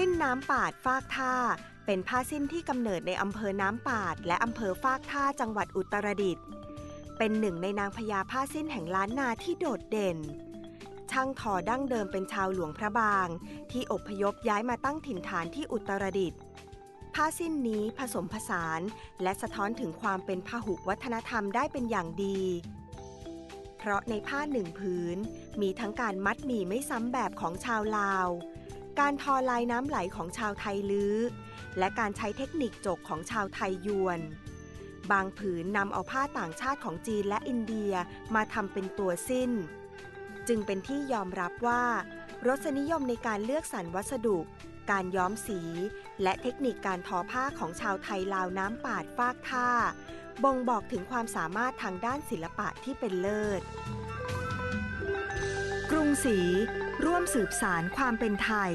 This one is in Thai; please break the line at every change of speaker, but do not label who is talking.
สิ้นน้ำปาดฟากท่า เป็นผ้าสิ้นที่กำเนิดในอำเภอน้ำปาด และอำเภอฟากท่าจังหวัดอุตรดิตถ์เป็นหนึ่งในนางพญาผ้าสิ้นแห่งล้านนาที่โดดเด่น ช่างทอดั้งเดิมเป็นชาวหลวงพระบาง ที่อพยพย้ายมาตั้งถิ่นฐานที่อุตรดิตถ์ผ้าสิ้นนี้ผสมผสานและสะท้อนถึงความเป็นพหุวัฒนธรรมได้เป็นอย่างดี เพราะในผ้าหนึ่งผืน มีทั้งการมัดหมี่ไม่ซ้ำแบบของชาวลาว การทอลายน้ำไหลของชาวไทยลื้อ และการใช้เทคนิคจกของชาวไทยยวน บางผืนนำเอาผ้าต่างชาติของจีนและอินเดียมาทำเป็นตัวสิ้น จึงเป็นที่ยอมรับว่า รสนิยมในการเลือกสรรวัสดุ การย้อมสี และเทคนิคการทอผ้าของชาวไทยลาวน้ำปาดฟากท่าบ่งบอกถึงความสามารถทางด้านศิลปะที่เป็นเลิศ งศรีร่วมสืบสารความเป็นไทย